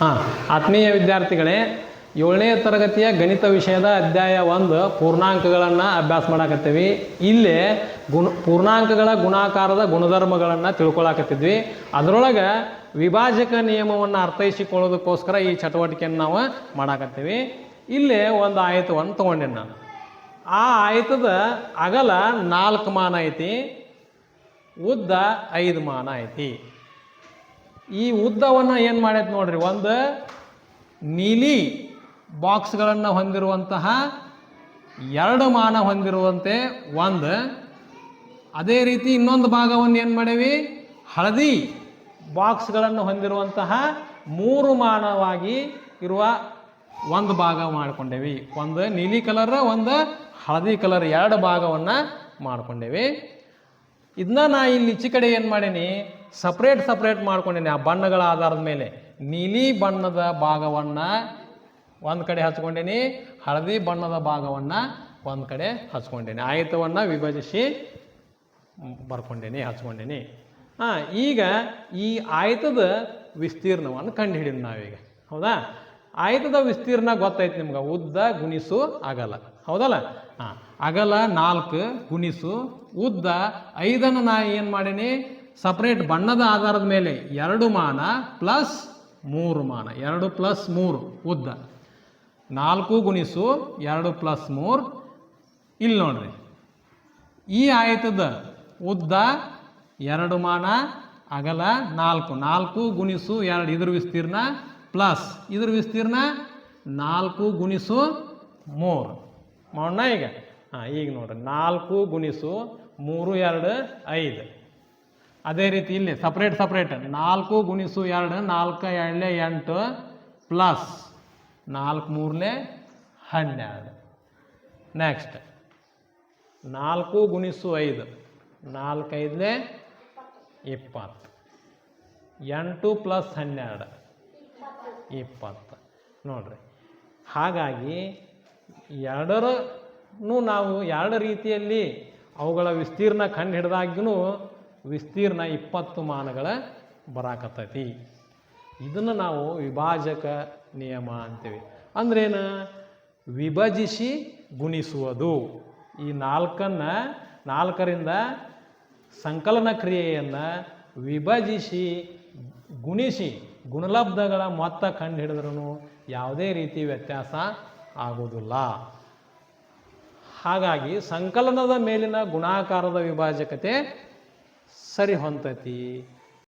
ಹಾಂ, ಆತ್ಮೀಯ ವಿದ್ಯಾರ್ಥಿಗಳೇ, ಏಳನೇ ತರಗತಿಯ ಗಣಿತ ವಿಷಯದ ಅಧ್ಯಾಯ ಒಂದು, ಪೂರ್ಣಾಂಕಗಳನ್ನು ಅಭ್ಯಾಸ ಮಾಡಾಕತ್ತೀವಿ. ಇಲ್ಲಿ ಗುಣ, ಪೂರ್ಣಾಂಕಗಳ ಗುಣಾಕಾರದ ಗುಣಧರ್ಮಗಳನ್ನು ತಿಳ್ಕೊಳಕತ್ತಿದ್ವಿ. ಅದರೊಳಗೆ ವಿಭಾಜಕ ನಿಯಮವನ್ನು ಅರ್ಥೈಸಿಕೊಳ್ಳೋದಕ್ಕೋಸ್ಕರ ಈ ಚಟುವಟಿಕೆಯನ್ನು ನಾವು ಮಾಡಾಕತ್ತೀವಿ. ಇಲ್ಲಿ ಒಂದು ಆಯತವನ್ನು ತೊಗೊಂಡೇನೆ ನಾನು. ಆ ಆಯತದ ಅಗಲ ನಾಲ್ಕು ಮಾನ ಐತಿ, ಉದ್ದ ಐದು ಮಾನ ಐತಿ. ಈ ಉದ್ದವನ್ನು ಏನು ಮಾಡೈತೆ ನೋಡ್ರಿ, ಒಂದು ನೀಲಿ ಬಾಕ್ಸ್ಗಳನ್ನು ಹೊಂದಿರುವಂತಹ ಎರಡು ಮಾನ ಹೊಂದಿರುವಂತೆ ಒಂದು. ಅದೇ ರೀತಿ ಇನ್ನೊಂದು ಭಾಗವನ್ನು ಏನು ಮಾಡೇವಿ? ಹಳದಿ ಬಾಕ್ಸ್ಗಳನ್ನು ಹೊಂದಿರುವಂತಹ ಮೂರು ಮಾನವಾಗಿ ಇರುವ ಒಂದು ಭಾಗ ಮಾಡಿಕೊಂಡೇವಿ. ಒಂದು ನೀಲಿ ಕಲರ್, ಒಂದು ಹಳದಿ ಕಲರ್ ಎರಡು ಭಾಗವನ್ನು ಮಾಡ್ಕೊಂಡೇವಿ. ಇದನ್ನ ನಾ ಇಲ್ಲಿ ಈಚೆ ಕಡೆ ಏನು ಮಾಡೀನಿ ಸಪ್ರೇಟ್ ಸಪ್ರೇಟ್ ಮಾಡ್ಕೊಂಡೀನಿ ಆ ಬಣ್ಣಗಳ ಆಧಾರದ ಮೇಲೆ. ನೀಲಿ ಬಣ್ಣದ ಭಾಗವನ್ನು ಒಂದು ಕಡೆ ಹಚ್ಕೊಂಡೇನಿ, ಹಳದಿ ಬಣ್ಣದ ಭಾಗವನ್ನು ಒಂದು ಕಡೆ ಹಚ್ಕೊಂಡೇನಿ. ಆಯತವನ್ನು ವಿಭಜಿಸಿ ಬರ್ಕೊಂಡೇನಿ, ಹಚ್ಕೊಂಡೇನಿ. ಹಾಂ, ಈಗ ಈ ಆಯತದ ವಿಸ್ತೀರ್ಣವನ್ನು ಕಂಡುಹಿಡಿದು ನಾವೀಗ. ಹೌದಾ? ಆಯತದ ವಿಸ್ತೀರ್ಣ ಗೊತ್ತೈತೆ ನಿಮ್ಗೆ. ಉದ್ದ ಗುಣಿಸು ಅಗಲ. ಹೌದಲ್ಲ? ಹಾಂ. ಅಗಲ ನಾಲ್ಕು, ಗುಣಿಸು, ಉದ್ದ ಐದನ್ನು ನಾ ಏನು ಮಾಡೀನಿ? ಸಪ್ರೇಟ್ ಬಣ್ಣದ ಆಧಾರದ ಮೇಲೆ ಎರಡು ಮಾನ ಪ್ಲಸ್ ಮೂರು ಮಾನ. ಎರಡು ಪ್ಲಸ್ ಮೂರು, ಉದ್ದ. ನಾಲ್ಕು ಗುಣಿಸು, ಎರಡು ಪ್ಲಸ್ ಮೂರು. ಇಲ್ಲಿ ನೋಡ್ರಿ. ಈ ಆಯತದ ಉದ್ದ ಎರಡು ಮಾನ, ಅಗಲ ನಾಲ್ಕು. ನಾಲ್ಕು ಗುಣಿಸು ಎರಡು, ಇದ್ರ ವಿಸ್ತೀರ್ಣ ಪ್ಲಸ್ ಇದ್ರ ವಿಸ್ತೀರ್ಣ ನಾಲ್ಕು ಗುಣಿಸು ಮೂರು. ಮಾಡೋಣ ಈಗ? ಹಾಂ, ಈಗ ನೋಡ್ರಿ. ನಾಲ್ಕು ಗುಣಿಸು ಮೂರು ಎರಡು ಐದು. ಅದೇ ರೀತಿ ಇಲ್ಲಿ ಸಪ್ರೇಟ್ ಸಪ್ರೇಟ್ ನಾಲ್ಕು ಗುಣಿಸು ಎರಡು, ನಾಲ್ಕು ಎರಡಲೇ ಎಂಟು ಪ್ಲಸ್ ನಾಲ್ಕು ಮೂರಲೇ ಹನ್ನೆರಡು. ನೆಕ್ಸ್ಟ್ ನಾಲ್ಕು ಗುಣಿಸು ಐದು, ನಾಲ್ಕೈದಲೇ ಇಪ್ಪತ್ತು. ಎಂಟು ಪ್ಲಸ್ ಹನ್ನೆರಡು. ಇಪ್ಪತ್ತು. ನೋಡ್ರಿ. ಹಾಗಾಗಿ ಎರಡರನ್ನು ನಾವು ಎರಡು ರೀತಿಯಲ್ಲಿ ಅವುಗಳ ವಿಸ್ತೀರ್ಣ ಕಂಡು ಹಿಡ್ದಾಗ್ಯೂ ವಿಸ್ತೀರ್ಣ ಇಪ್ಪತ್ತು ಮಾನಗಳ ಬರಾಕತ್ತೈತಿ. ಇದನ್ನು ನಾವು ವಿಭಾಜಕ ನಿಯಮ ಅಂತೀವಿ. ಅಂದ್ರೇನು? ವಿಭಜಿಸಿ ಗುಣಿಸುವುದು. ಈ ನಾಲ್ಕನ್ನು, ನಾಲ್ಕರಿಂದ ಸಂಕಲನ ಕ್ರಿಯೆಯನ್ನು ವಿಭಜಿಸಿ, ಗುಣಿಸಿ ಗುಣಲಬ್ಧಗಳ ಮೊತ್ತ ಕಂಡು ಹಿಡಿದ್ರೂ ಯಾವುದೇ ರೀತಿ ವ್ಯತ್ಯಾಸ ಆಗುವುದಿಲ್ಲ. ಹಾಗಾಗಿ ಸಂಕಲನದ ಮೇಲಿನ ಗುಣಾಕಾರದ ವಿಭಾಜಕತೆ ಸರಿ ಹೊಂತತಿ.